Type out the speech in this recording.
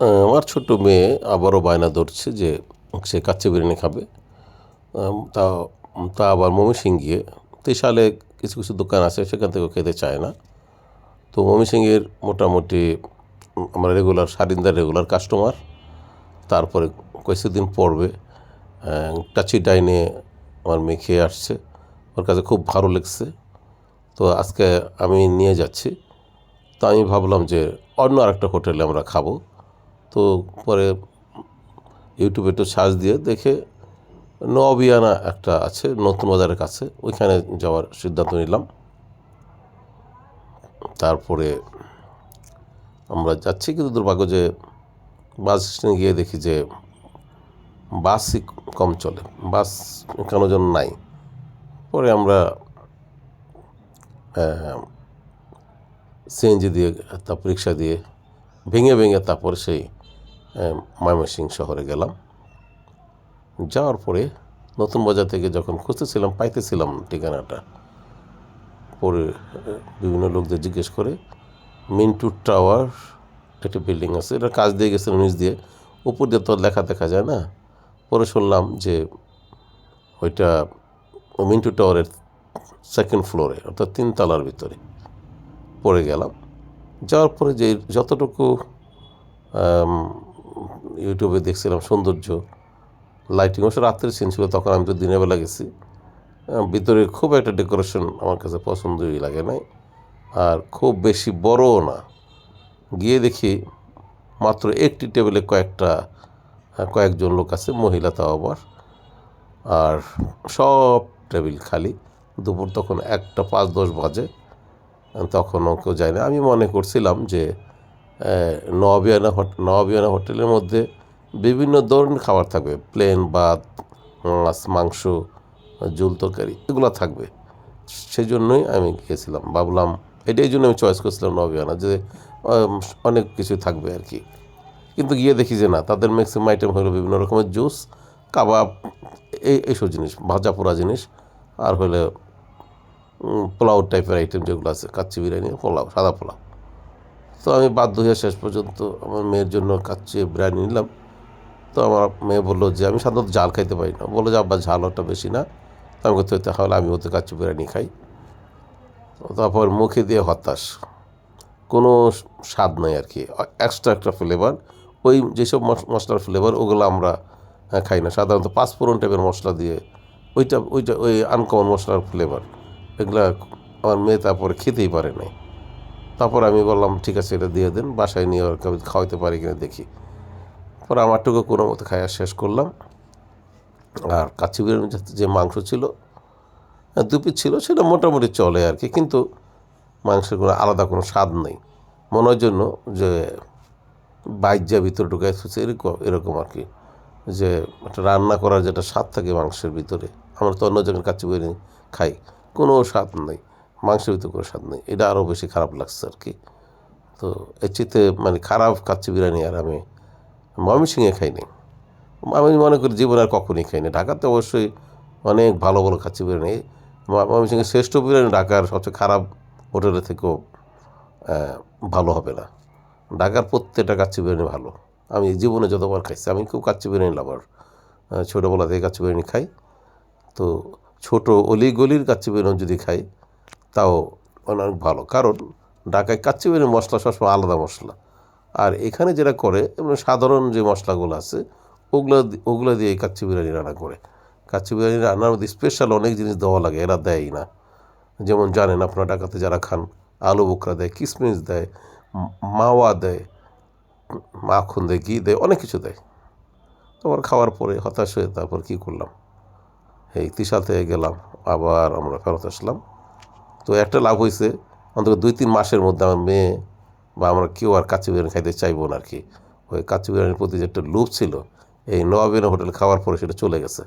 আমার ছোট্ট মেয়ে আবারও বায়না ধরছে যে সে কাচ্চি বিরিয়ানি খাবে। তা তা আবার ময়মনসিং গিয়ে সালে কিছু কিছু দোকান আছে, সেখান থেকে খেতে চায় না। তো ময়মনসিংহের মোটামুটি আমরা রেগুলার সারিন্দার রেগুলার কাস্টমার তারপরে কিছুদিন পড়বে টাচি ডাইনে আমার মেয়ে খেয়ে আসছে, ওর কাছে খুব ভালো লেগছে। তো আজকে আমি নিয়ে যাচ্ছি, তো আমি ভাবলাম যে অন্য আরেকটা হোটেলে আমরা খাব। তো পরে ইউটিউবে একটু সার্চ দিয়ে দেখে নবিয়ানা একটা আছে, নতুন বাজারের কাছে, ওইখানে যাওয়ার সিদ্ধান্ত নিলাম। তারপরে আমরা যাচ্ছি, কিন্তু দুর্ভাগ্য যে বাস স্ট্যান্ডে গিয়ে দেখি যে বাসই কম চলে, বাস কেন যেন নাই। পরে আমরা সিএনজি দিয়ে, তারপর রিক্সা দিয়ে ভেঙে ভেঙে তারপর সেই ময়মনসিং শহরে গেলাম। যাওয়ার পরে নতুন বাজার থেকে যখন খুঁজতেছিলাম, পাইতেছিলাম ঠিকানাটা। পরে বিভিন্ন লোকদের জিজ্ঞেস করে, মিন্টু টাওয়ার, একটি বিল্ডিং আছে। এটা কাজ দিয়ে গেছে নিচ দিয়ে। উপর দিয়ে তো লেখা দেখা যায় না। পরে শুনলাম যে, ওইটা মিন্টু টাওয়ারের সেকেন্ড ফ্লোরে অর্থাৎ তিনতলার ভিতরে। পড়ে গেলাম। যাওয়ার পরে যে, যতটুকু ইউটিউবে দেখছিলাম সৌন্দর্য লাইটিং অবশ্য রাত্রের সিন ছিল, তখন আমি তো দিনের বেলা গেছি। ভিতরে খুব একটা ডেকোরেশন আমার কাছে পছন্দই লাগে নাই, আর খুব বেশি বড়ও না। গিয়ে দেখি মাত্র একটি টেবিলে কয়েকটা কয়েকজন লোক আছে, মহিলা তাও আবার। আর সব টেবিল খালি। দুপুর তখন একটা পাঁচ দশ বাজে, তখনও কেউ যায় না। আমি মনে করছিলাম যে আহ, নবাবিয়ানা হোট নবাবিয়ানা হোটেলের মধ্যে বিভিন্ন ধরনের খাবার থাকবে। প্লেন ভাত মাছ মাংস জুল তরকারি এগুলো থাকবে। সেই জন্যই আমি গিয়েছিলাম ভাবলাম এটাই জন্য আমি চয়েস করছিলাম নবাবিয়ানা যে অনেক কিছু থাকবে আর কি। কিন্তু গিয়ে দেখি যে না তাদের ম্যাক্সিমাম আইটেম হলো বিভিন্ন রকমের জুস কাবাব এই এইসব জিনিস ভাজা পোড়া জিনিস আর হলে পোলাও টাইপের আইটেম যেগুলো আছে কাচ্চি বিরিয়ানি পোলাও সাদা পোলাও। তো আমি বাধ্য হয়ে শেষ পর্যন্ত আমার মেয়ের জন্য কাচ্চি বিরিয়ানি নিলাম। তো আমার মেয়ে বলল যে, আমি সাধারণত ঝাল খাইতে পারি না। বলল যে, আব্বা, ঝাল ওটা বেশি না। আমি করতে তাহলে আমি ওতে কাচ্চি বিরিয়ানি খাই। তারপর মুখে দিয়ে হতাশ। কোনো স্বাদ নাই আর কি। এক্সট্রা একটা ফ্লেভার ওই যেসব মশ- মশলার ফ্লেভার ওগুলো আমরা খাই না। সাধারণত পাঁচফোড়ন টাইপের মশলা দিয়ে, ওইটা ওইটা, ওই আনকমন মশলার ফ্লেভার এগুলা আমার মেয়ে তারপরে খেতেই পারে নাই। তারপর আমি বললাম ঠিক আছে এটা দিয়ে দেন বাসায় নিয়ে ওর কাছে খাওয়াইতে পারি কিনা দেখি। পরে আমারটুকু কোনো মতো খাইয়া শেষ করলাম। আর কাচ্চি বিরিয়ানির যে মাংস ছিল আহ, দু পিস ছিল সেটা মোটামুটি চলে আর কি কিন্তু মাংসের কোনো আলাদা কোনো স্বাদ নেই। মনে হয় জন্য যে বাইজা ভিতরে ঢুকাই থুছে এরকম এরকম আর কি যে একটা রান্না করার যেটা স্বাদ থাকে মাংসের ভিতরে। আমরা তো অন্য জায়গায় কাচ্চি বিরিয়ানি খাই কোনো স্বাদ নেই। মাংসের ভিতরে কোনো স্বাদ নেই। এটা আরও বেশি খারাপ লাগছে আর কি। তো এর চেয়ে মানে খারাপ কাচ্চি বিরিয়ানি আর আমি। ময়মনসিংহে খাইনি আমি মনে করি জীবনে আর কখনই খাইনি ঢাকাতে অবশ্যই অনেক ভালো ভালো কাচ্চি বিরিয়ানি। ময়মনসিংহের শ্রেষ্ঠ বিরিয়ানি ঢাকার সবচেয়ে খারাপ হোটেলের থেকেও ভালো হবে না। ঢাকার প্রত্যেকটা কাচ্চি বিরিয়ানি ভালো। আমি জীবনে যতবার খাইছি, আমি খুব কাচ্চি বিরিয়ানি লাভার। ছোটোবেলা থেকে কাচ্চি বিরিয়ানি খাই। তো ছোটো অলি গলির কাচ্চি বিরিয়ানি যদি খাই তাও অনেক ভালো। কারণ ঢাকায় কাচ্চি বিরিয়ানি মশলা সবসময় আলাদা মশলা। আর এখানে যেটা করে সাধারণ যে মশলাগুলো আছে, ওগুলো ওগুলো দিয়ে কাচ্চি বিরিয়ানি রান্না করে। কাচ্চি বিরিয়ানি রান্নার মধ্যে স্পেশাল অনেক জিনিস দেওয়া লাগে, এরা দেয়ই না। যেমন জানেন, আপনার ঢাকাতে যারা খান, আলু বোকরা দেয় কিশমিশ দেয়, মাওয়া দেয়, মাখন দেয়, ঘি দেয়, অনেক কিছু দেয়। তোমার খাওয়ার পরে হতাশ হয়ে তারপর কী করলাম? এই থেকে গেলাম, আবার আমরা ফেরত আসলাম। তো একটা লাভ হয়েছে, অন্তত দুই তিন মাসের মধ্যে আমার মেয়ে বা আমরা কেউ আর কাচ্চি বিরিয়ানি খাইতে চাইব না আর কি ওই কাচ্চি বিরিয়ানির প্রতি যে একটা লোভ ছিল, এই নবাবিনা হোটেল খাওয়ার পরে সেটা চলে গেছে।